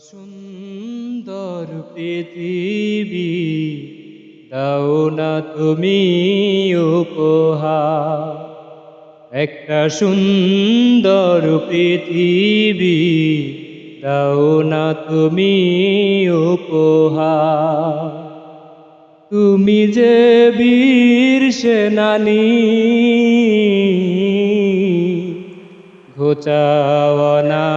সুন্দর পৃথিবী, দাও না তুমি উপহার। একটা সুন্দর পৃথিবী, দাও না তুমি উপহার। তুমি যে বীর সেনানী ঘোচাওয়ানা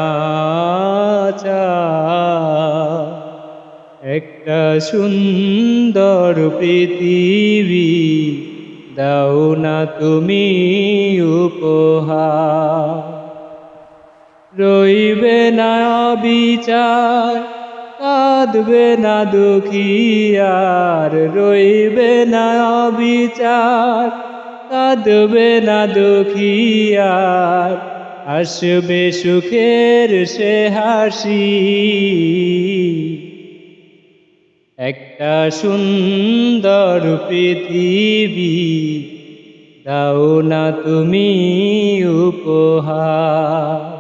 একটা সুন্দর পৃথিবী দাও না তুমি উপহার। রইবে না বিচার, কাঁদবে না দুঃখিয়ার রইবে না বিচার, কাঁদবে না দুঃখিয়ার আসবে সুখের সে হাসি। একটা সুন্দর পৃথিবী, দাও না তুমি উপহার।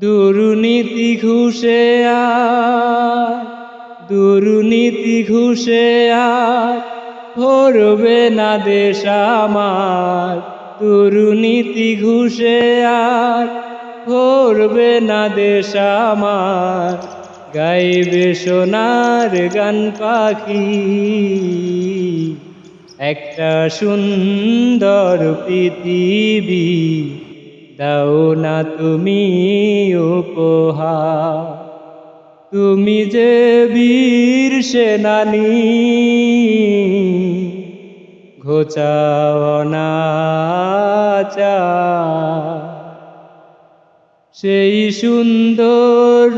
দুর্নীতি ঘুষে আর, দুর্নীতি ঘুষে আর, ভরবে না দেশ আমার। দুর্নীতি ঘুষে আর ভরবে না দেশ আমার। গাইবে সোনার গান পাখি। একটা সুন্দর পৃথিবী, দাও না তুমি উপহার। তুমি যে বীর সেনানী ঘোচাও না সেই সুন্দর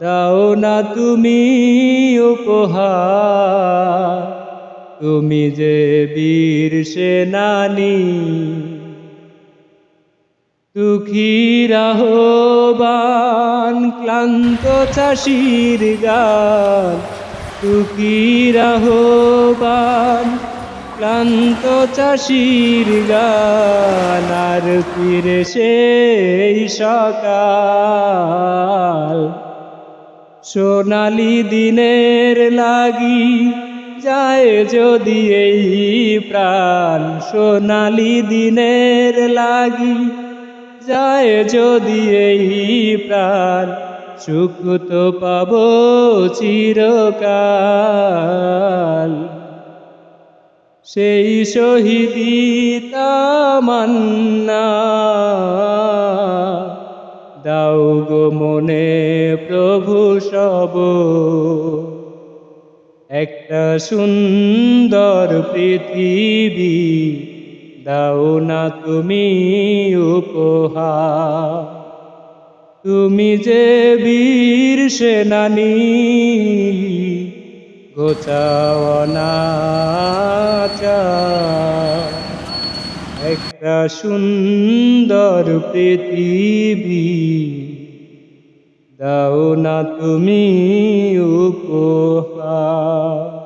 দাও না তুমি উপহার। তুমি যে বীর সেনানী। দুঃখীর আহ্বান ক্লান্ত, চাষির গান। দুঃখীর আহ্বান ক্লান্ত চাষির গান আর ফিরে সেই সকাল। সোনালি দিনের লাগি যায় যদি এই প্রাণ, সোনালি দিনের লাগি যায় যদি এই প্রাণ। সুখ তো পাব চিরকাল। সেই শহীদি তামান্না, দাও গো মনে প্রভু সব। একটা সুন্দর পৃথিবী, দাও না তুমি উপহার। তুমি যে বীর সেনানী গোচাওয়ানা একটা সুন্দর পৃথিবী দাও না তুমি উপহার।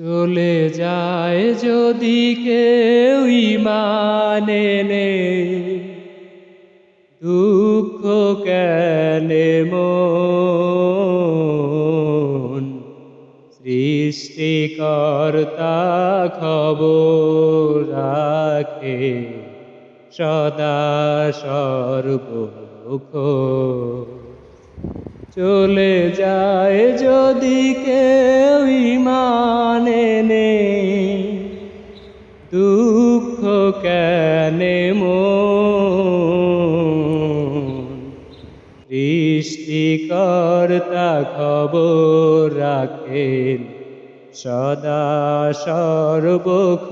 চলে যায় যদি কেউ মানে দুঃখ কেনে সৃষ্টিকর্তা খবর রাখে সদা সর্বখ চলে যায় যদি কেউ মানে নে দুঃখ কেনে সৃষ্টিকর্তা খবর রাখেন সদা সর্বক্ষ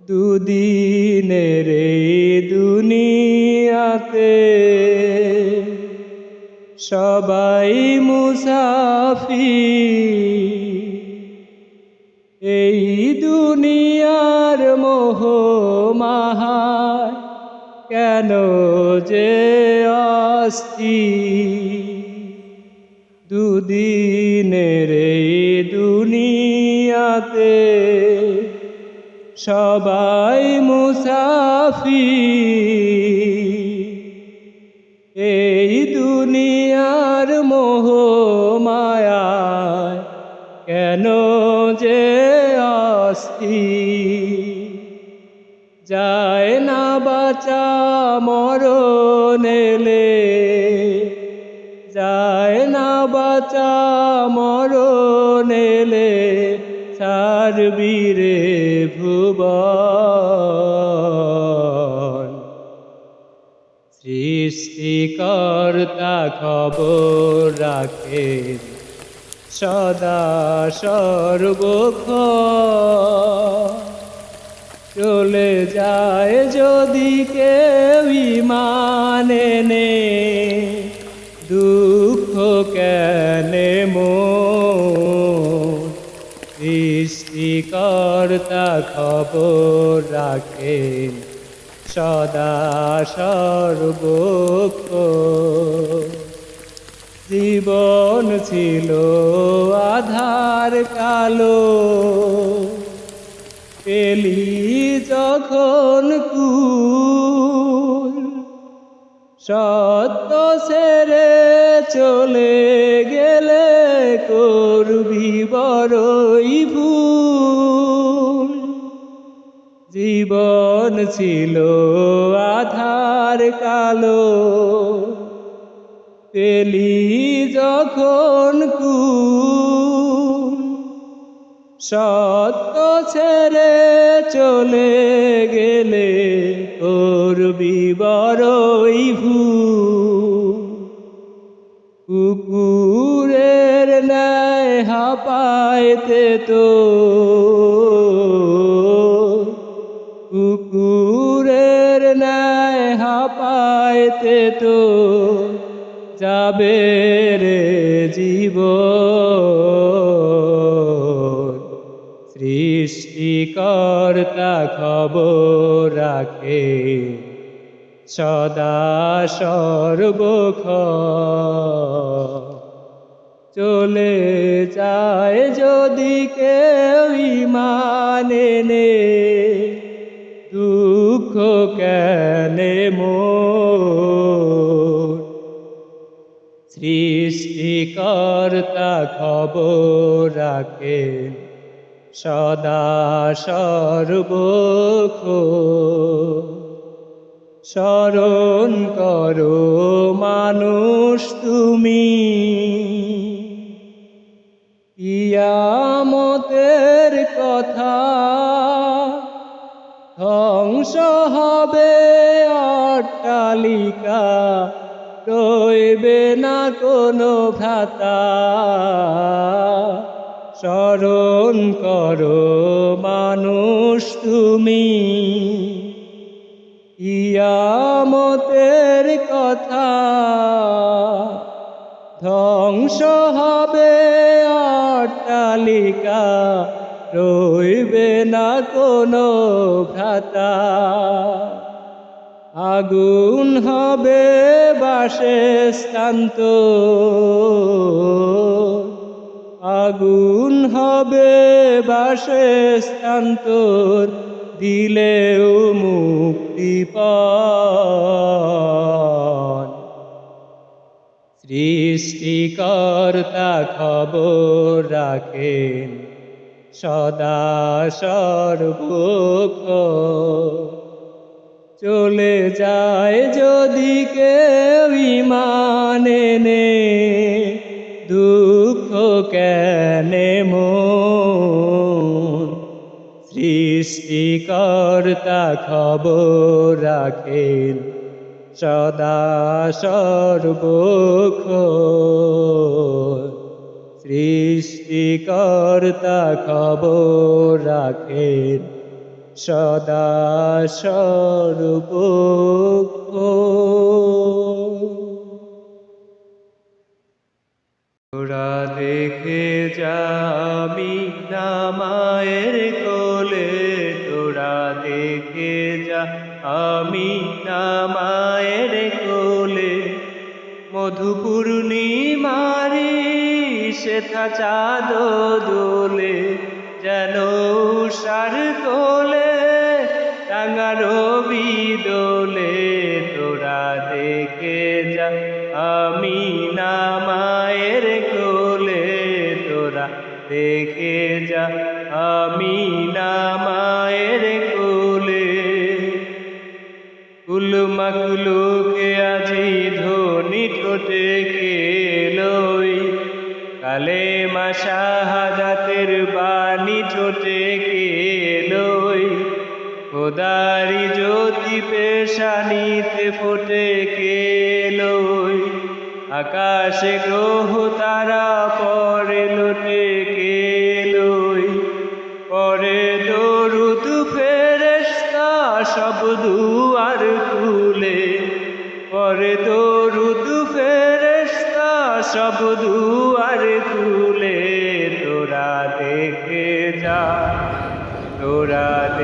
দুদিনের এই সবাই মুসাফি এই দুনিয়ার মোহ মাহার কেন যে অস্তি দুদিনের এই দুনিয়াতে সবাই মুসাফি এই দুনিয়ার মোহ মায়ায়, কেন যে অস্থি? যায় না বাঁচা মরণ এলে, যায় না বাঁচা মরণ এলে সারবীরে ভুবন। সৃষ্টিকর্তা খবর রাখে। সদা সর্বক্ষ চলে যায় যদি কেউ মানে নে দুঃখ কেনে সৃষ্টিকর্তা খবর রাখেন সদা সর্বক্ষ জীবন ছিল আধার কালো। পেলি যখন কুল, সত্য সেরে চলে গেলে করবি বড়ই ভুল। জীবন ছিল আধার কালো। তেলি যখন কু সত্য ছেড়ে চলে গেলে করবি বড়ই ভুল। কুকুরের ন্যায় হাপাইতে তো হাপাইতে তো যাবে রে জীব সৃষ্টিকর্তা খবর রাখে, সদা সর্বক্ষ চলে যায় যদি কেউ মানে নে দুঃখ কেনে মোর? সৃষ্টিকর্তা খবর রাখেন সদা সর্বক্ষ স্মরণ করো মানুষ তুমি ইয়ামতের কথা ধ্বংস হবে অট্টালিকা রইবে না কোনো ভ্রাতা স্মরণ করো মানুষ তুমি ইয়ামতের কথা ধ্বংস হবে অট্টালিকা রইবে না কোনো ভ্রাতা আগুন হবে বাসস্থান্ত আগুন হবে বাসে বাসস্থান্তর দিলেও মুক্তি সৃষ্টিকর্তা খবর রাখেন সদা সর্বক্ষ চলে যায় যদি কেউ মানে নে দুঃখ কেনে মন সৃষ্টিকর্তা খবর রাখেন, সদা সর্বক্ষ সৃষ্টিকর্তা খবর রাখেন, সদা সর্বক্ষ তোরা দেখে যামি না মায়ের কোলে, তোরা দেখে যা আমি না মায়ের কোলে। মধুপূর্ণিমারি শেথা চাঁদ দোলে যেন সার কোলে রবি দোলে তোরা দেখে যা আমি না কালে মাসাহাদাতের বাণী ঠোঁটে কেলই। খোদারি জ্যোতি পেশানিতে ফোটে কেলই। আকাশে গ্রহ তারা পরে লোটে কে কেলই। পরে দরুদ ফেরেশতা সব দুয়ার খুলে। পরে দরুদ ফেরেশতা সব দুয়ার খুলে।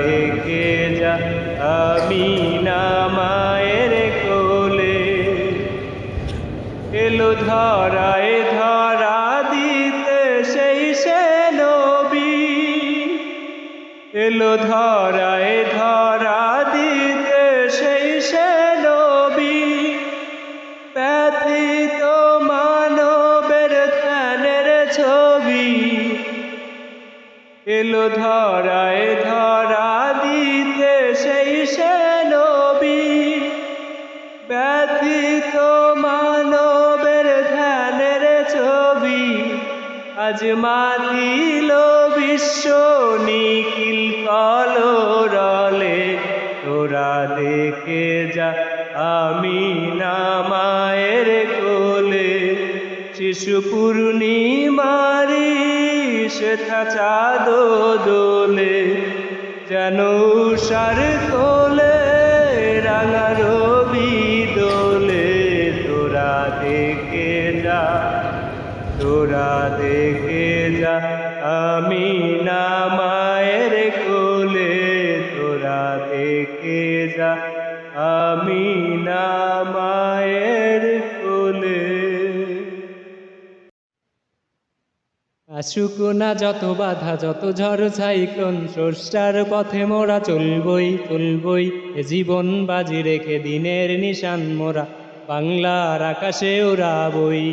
দেখে যা, আমি না মায়ের কোলে। এলো ধরায় ধরা দিতে সেই সে নবী। এলো ধরায় ধরা দিতে সেই সে নবী। ব্যথিত মানবের ধ্যানের ছবি। এলো ধরায় আজ মাতিল বিশ্ব নিখিল কলরলে। তোরা দেখে যা, আমি না মায়ের কোলে। শিশু পূর্ণিমারি শেখা চাঁদ দোলে। যেন সার কোলে রাঙা রবি দোলে। তোরা দেখে যা তোরা দেখে যা, আমি না মায়ের কোলে। তোরা দেখে যা, আমি না মায়ের কোলে। আসুক না যত বাধা, যত ঝড় সাইক্লোন স্রষ্টার পথে মোরা চলবই চলবই এ জীবন বাজি রেখে দিনের নিশান মোরা, বাংলার আকাশে ওড়াবই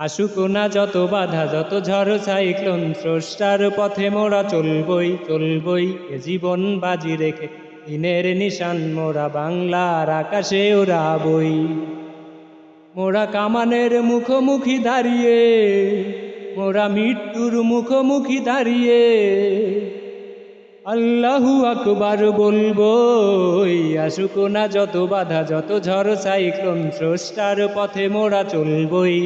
আসুক না যত বাধা, যত ঝড়, সাইক্লোন স্রষ্টার পথে মোরা চলবই চলবই, এ জীবন বাজি রেখে দিনের নিশান মোরা বাংলার আকাশে ওড়াবই মোরা কামানের মুখোমুখি দাঁড়িয়ে, মোরা মৃত্যুর মুখোমুখি দাঁড়িয়ে। আল্লাহু আকবার বলব আসুক না যত বাধা, যত ঝড়, সাইক্লোন স্রষ্টার পথে মোরা চলবই।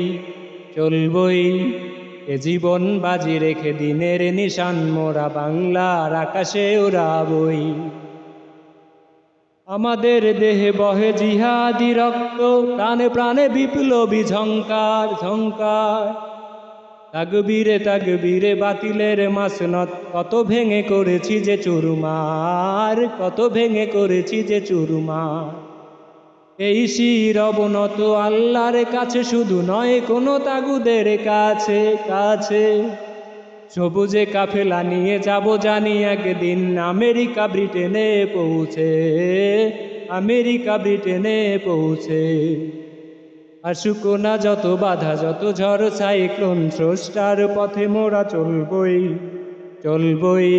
চলবই। এ জীবন বাজি রেখে দিনের নিশান, মোরা বাংলার আকাশে উড়াবই। আমাদের দেহে বহে জিহাদি রক্ত, প্রাণে প্রাণে বিপ্লবী ঝঙ্কার ঝঙ্কার তাকবীরে তাকবীরে বাতিলের মাসনত, কত ভেঙে করেছি যে চুরমার, কত ভেঙে করেছি যে চুরমার। এই শির অবনত আল্লাহর কাছে শুধু নয়, কোনো তাগুদের কাছে কাছে। সবুজে কাফেলা নিয়ে যাব জানি একদিন আমেরিকা ব্রিটেনে পৌঁছে, আমেরিকা ব্রিটেনে পৌঁছে। আসুক না যত বাধা, যত ঝড়, সাইক্লোন স্রষ্টার পথে মোরা চলবই চলবই।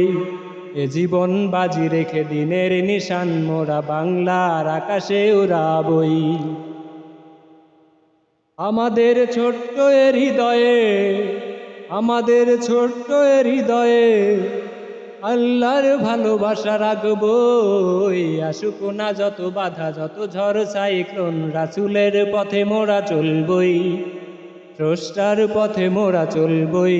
এ জীবন বাজি রেখে দিনের নিশান, মোরা বাংলার আকাশে উড়াবই। আমাদের ছোট্ট এর হৃদয়ে, আমাদের ছোট্ট এর হৃদয়ে আল্লাহর ভালোবাসা রাখবই। আসুক না যত বাধা, যত ঝড়, সাইক্লোন, রাসুলের পথে মোরা চলবই, স্রষ্টার পথে মোরা চলবই।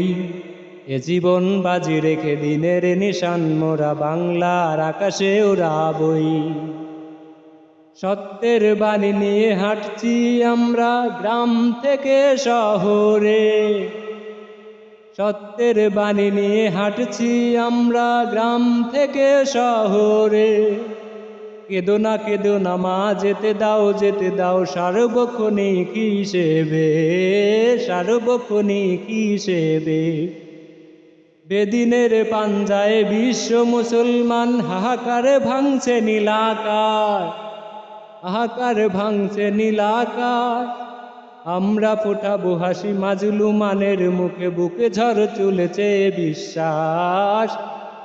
এ জীবন বাজি রেখে দিনের নিশান, মোরা বাংলার আকাশে উড়াবই সত্যের বাণী নিয়ে হাঁটছি আমরা গ্রাম থেকে শহরে। সত্যের বাণী নিয়ে হাঁটছি আমরা গ্রাম থেকে শহরে। কেদো না কেদো না মা, যেতে দাও যেতে দাও, সার্বক্ষণিক হিসেবে সার্বক্ষণিক হিসেবে। বেদিনের পাঞ্জায় বিশ্ব মুসলমান, হাহাকারে ভাঙছে নীলাকার, হাহাকার ভাঙছে নীলাকার। আমরা ফোটাবো হাসি মাজলুমানের মুখে, বুকে ঝড় তুলেছে বিশ্বাস,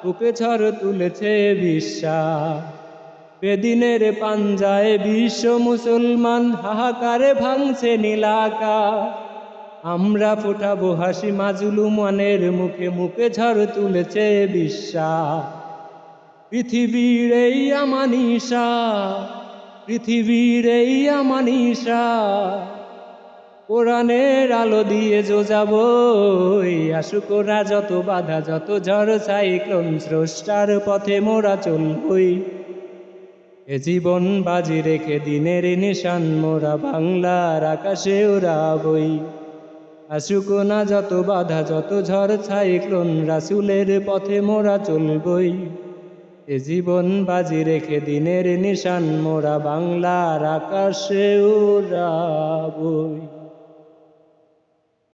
বুকে ঝড় তুলেছে বিশ্বাস। বেদিনের পাঞ্জায় বিশ্ব মুসলমান, হাহাকারে ভাঙছে নীলাকার। আমরা ফোটাবো হাসি মাজুলু মনের মুখে মুখে ঝড় তুলেছে বিশ্বাস পৃথিবীর এই আমানিশা পৃথিবীর এই আমানিশা কোরআনের আলো দিয়ে যোজাব আসুক ওরা যত বাধা, যত ঝড় সাইক্লোন স্রষ্টার পথে মোরা চলবই। এ জীবন বাজি রেখে দিনের নিশান, মোরা বাংলার আকাশে উড়াবই। আসুক না যত বাধা, যত ঝড় ছাই ক্লোন রাসুলের পথে মোরা চলবই। এ জীবন বাজি রেখে দিনের নিশান, মোরা বাংলার আকাশে উড়া